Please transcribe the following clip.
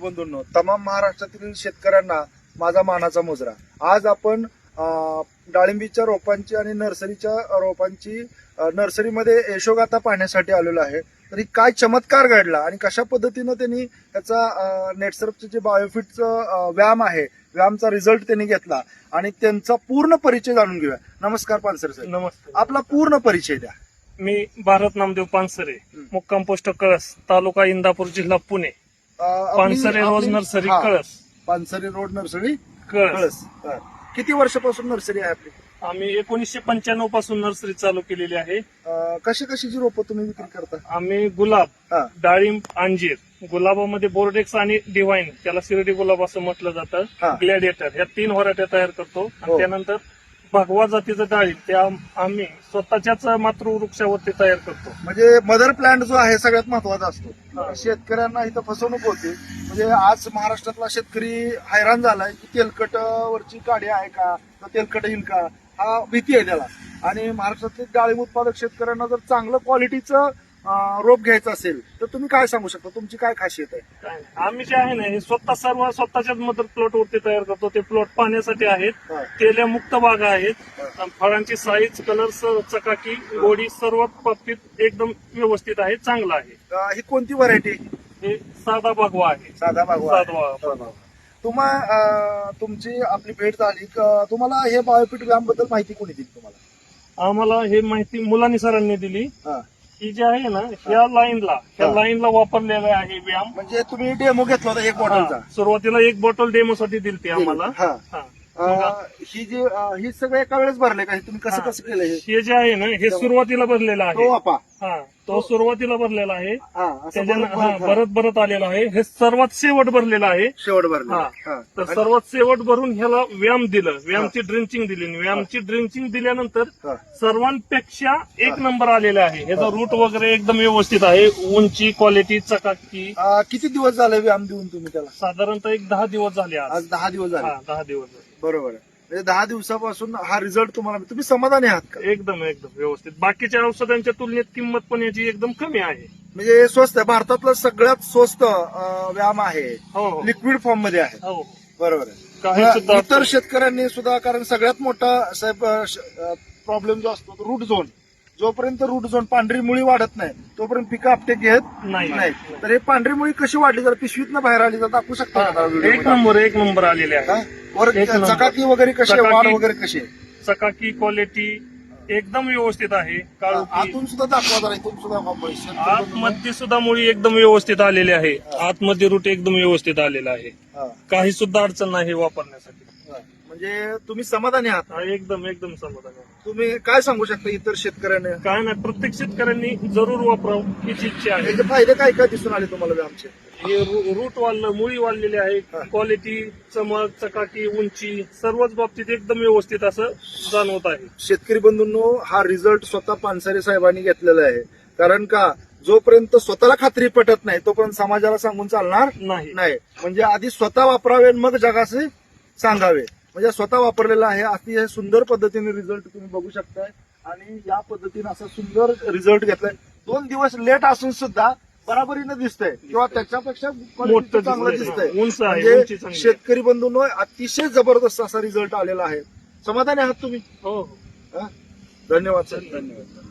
बंधूंनो तमाम महाराष्ट्रातील शेतकऱ्यांना माझा मानाचा मुजरा. आज आपण डाळिंबीच्या रोपांची आणि नर्सरीच्या रोपांची नर्सरीमध्ये यशोगाथा पाहण्यासाठी आलेलो आहे. तर काय चमत्कार घडला आणि कशा पद्धतीनं त्यांनी त्याचा नेटसर्फचं जे बायोफिटचं व्यायाम आहे व्यायामचा रिझल्ट त्यांनी घेतला आणि त्यांचा पूर्ण परिचय जाणून घेऊया. नमस्कार पानसर साहेब नमस्ते. आपला पूर्ण परिचय द्या. मी भारत नामदेव पानसरे. मुक्काम पोस्ट कळस तालुका इंदापूर जिल्हा पुणे. पानसरे रोज नर्सरी कळस पानसरे रोड नर्सरी कळस कळस हा. किती वर्षापासून नर्सरी आहे आपली आम्ही एकोणीसशे पंच्याण्णवपासून नर्सरी चालू केलेली आहे अं, कशी कशीची रोपं तुम्ही विक्री करता आम्ही गुलाब हा. डाळिंब अंजीर गुलाबामध्ये बोर्डेक्स आणि डिव्हाइन त्याला शिर्डी गुलाब असं म्हटलं हा. जातं ग्लॅडिएटर ह्या तीन व्हरायट्या तयार करतो आणि हो. त्यानंतर भगवा जातीचं डाळिंब त्या आम्ही स्वतःच्याच मातृवृक्षावरती तयार करतो. म्हणजे मदर प्लांट जो आहे सगळ्यात महत्त्वाचा हा. असतो शेतकऱ्यांना इथं फसवणूक होते. म्हणजे आज महाराष्ट्रातला शेतकरी हैराण झालाय की तेलकट वरची काडी आहे का? तर तेलकट येईल का? हा भीती आहे त्याला. आणि महाराष्ट्रातील डाळिंब उत्पादक शेतकऱ्यांना जर चांगलं क्वालिटीचं रोप घ्यायचं असेल तर तुम्ही काय सांगू शकता? तुमची काय खासियत आहे. आम्ही जे आहे ना हे स्वतः सर्व स्वतःच्याच मदत प्लॉट वरती तयार करतो. ते प्लॉट पाहण्यासाठी आहेत. हा. तेल्या मुक्त बागा आहेत. हा. फळांची साईज कलर चकाकी गोडी सर्व बाबतीत एकदम व्यवस्थित आहे चांगलं आहे. अं, ही कोणती व्हरायटी हे साधा भगवा आहे. साधा साधा भगवा तुम्हा अं, तुमची आपली भेट झाली. क- तुम्हाला हे बायोपिट व्यायामबद्दल माहिती कोणी दिली तुम्हाला? आम्हाला हे माहिती मुलांनी सरांनी दिली. हा. ही जी आहे ना ह्या लाईनला हा. लाईनला वापरलेला आहे व्यायाम म्हणजे तुम्ही डेमो घेतला होता एक बॉटलचा हा. सुरुवातीला एक बॉटल डेमोसाठी दिली ती आम्हाला हा हा. ही जी ही सगळं एका वेळेस भरले का? हे तुम्ही कसं. कसं केलं हे? हे जे आहे ना हे सुरुवातीला भरलेलं आहे. तो हा सुरुवातीला भरलेला आहे. हा असं भरत- हा भरत- आलेला आहे. हे सर्वात शेवट भरलेलं आहे. शेवट भरले हा. हा. तर सर्वात शेवट भरून ह्याला व्यायाम दिलं. व्यायामची ड्रिंचिंग दिली. व्यायामची ड्रिंचिंग दिल्यानंतर हा. सर्वांपेक्षा एक नंबर आलेला आहे. ह्याचा रूट वगैरे एकदम व्यवस्थित आहे. उंची क्वालिटी चकाकी. अं, किती दिवस झाले व्यायाम देऊन तुम्ही त्याला? साधारणतः एक दहा दिवस झाले आज. आज दहा दिवस झाले. हा दहा दिवस झाले. बरोबर आहे. म्हणजे दहा दिवसापासून हा रिझल्ट तुम्हाला तुम्ही समाधानी आहात का? एकदम एकदम व्यवस्थित. बाकीच्या औषधांच्या तुलनेत किंमत पण याची एकदम कमी आहे. म्हणजे स्वस्त आहे. भारतातलं सगळ्यात स्वस्त अं, व्यायाम आहे. हो हो. लिक्विड फॉर्ममध्ये आहे. हो बरोबर आहे. काही मग सुद्धा इतर शेतकऱ्यांनी सुद्धा कारण सगळ्यात मोठा साहेब प्रॉब्लेम जो असतो तो रूट झोन जोपर्यंत रूट झोन पांढरी मुळी वाढत नाही तोपर्यंत पिकं आपटे घेत नाही तर हे पांढरी मुळी कशी वाढली जर पिशवीतनं बाहेर आली तर दाखवू शकता एक नंबर एक नंबर आलेले आहे? वर. चकाकी वगैरे कशी? वाढ. वगैरे कशी आहे? चकाकी क्वालिटी एकदम व्यवस्थित आहे आतून सुद्धा दाखवा सुद्धा आतमध्ये सुद्धा मुळी एकदम व्यवस्थित आलेली आहे आतमध्ये रूट एकदम व्यवस्थित आलेला आहे काही सुद्धा अडचण नाही वापरण्यासाठी. म्हणजे तुम्ही समाधानी आहात? हा, एकदम एकदम समाधान आहे. तुम्ही काय सांगू शकता इतर शेतकऱ्यांना? काय नाही प्रत्येक शेतकऱ्यांनी जरूर वापरावं हीच इच्छा आहे. याचे फायदे काय काय दिसून आले तुम्हाला आमचे? हे रू- रूट वाढलं मुळी वाढलेली आहे. क्वालिटी चमक चकाकी उंची सर्वच बाबतीत एकदम व्यवस्थित असं जाणवत आहे. शेतकरी बंधूंनो हा रिझल्ट स्वतः पानसरे साहेबांनी घेतलेला आहे. कारण का? जोपर्यंत स्वतःला खात्री पटत नाही तोपर्यंत समाजाला सांगून चालणार नाही. नाही. म्हणजे आधी स्वतः वापरावे आणि मग जगाचे सांगावे. म्हणजे स्वतः वापरलेला आहे. अतिशय सुंदर पद्धतीने रिझल्ट तुम्ही बघू शकताय. आणि या पद्धतीने असा सुंदर रिझल्ट घेतलाय. दोन दिवस लेट असून सुद्धा बराबरीनं दिसतंय. किंवा त्याच्यापेक्षा चांगलं दिसतंय. म्हणजे. शेतकरी बंधूंनो अतिशय जबरदस्त असा रिझल्ट आलेला आहे. समाधानी आहात तुम्ही? हो हो. हा? धन्यवाद सर. धन्यवाद.